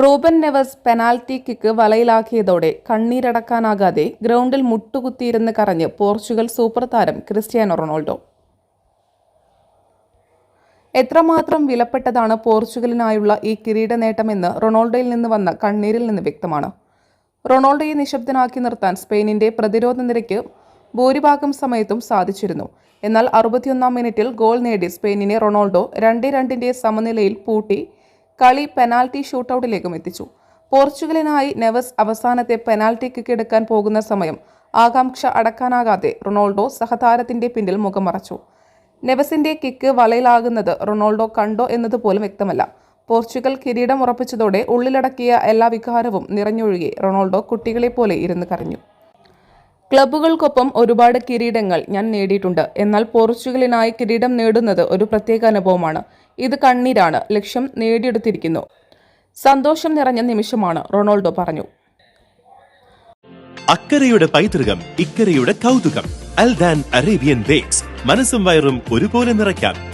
Reuben Neves penalty kick വലയിലാക്കിയതോടെ കണ്ണീരടക്കാനാകാതെ ഗ്രൗണ്ടിൽ മുട്ടുകുത്തിയിരുന്ന് കരഞ്ഞ് പോർച്ചുഗൽ സൂപ്പർ താരം ക്രിസ്ത്യാനോ റൊണാൾഡോ. എത്രമാത്രം വിലപ്പെട്ടതാണ് പോർച്ചുഗലിനായുള്ള ഈ കിരീട നേട്ടമെന്ന് റൊണാൾഡോയിൽ നിന്ന് വന്ന കണ്ണീരിൽ നിന്ന് വ്യക്തമാണ്. റൊണാൾഡോയെ നിശബ്ദനാക്കി നിർത്താൻ സ്പെയിനിന്റെ പ്രതിരോധ നിരയ്ക്ക് ഭൂരിഭാഗം സമയത്തും സാധിച്ചിരുന്നു. എന്നാൽ അറുപത്തിയൊന്നാം മിനിറ്റിൽ ഗോൾ നേടി സ്പെയിനിനെ റൊണാൾഡോ രണ്ടേ രണ്ടിന്റെ സമനിലയിൽ പൂട്ടി കളി പെനാൽറ്റി ഷൂട്ടൌട്ടിലേക്കും എത്തിച്ചു. പോർച്ചുഗലിനായി നെവസ് അവസാനത്തെ പെനാൽറ്റി കിക്ക് എടുക്കാൻ പോകുന്ന സമയം ആകാംക്ഷ അടക്കാനാകാതെ റൊണാൾഡോ സഹതാരത്തിന്റെ പിന്നിൽ മുഖം മറച്ചു നെവസിന്റെ കിക്ക് വലയിലാകുന്നത് റൊണാൾഡോ കണ്ടോ എന്നതുപോലും വ്യക്തമല്ല. പോർച്ചുഗൽ കിരീടം ഉറപ്പിച്ചതോടെ ഉള്ളിലടക്കിയ എല്ലാ വികാരവും നിറഞ്ഞൊഴുകി റൊണാൾഡോ കുട്ടികളെപ്പോലെ ഇരുന്ന് കരഞ്ഞു. ക്ലബ്ബുകൾക്കൊപ്പം ഒരുപാട് കിരീടങ്ങൾ ഞാൻ നേടിയിട്ടുണ്ട്. എന്നാൽ പോർച്ചുഗലിനായി കിരീടം നേടുന്നത് ഒരു പ്രത്യേക അനുഭവമാണ്. ഇത് കണ്ണീരാണ്. ലക്ഷ്യം നേടിയെടുത്തിരിക്കുന്നു. സന്തോഷം നിറഞ്ഞ നിമിഷമാണ് റൊണാൾഡോ പറഞ്ഞു. അക്കരയുടെ പൈതൃകം ഇക്കരയുടെ കൗതുകം. Aldan Arabian bakes. മനസ്സും വയറും ഒരുപോലെ നിറയ്ക്കാം.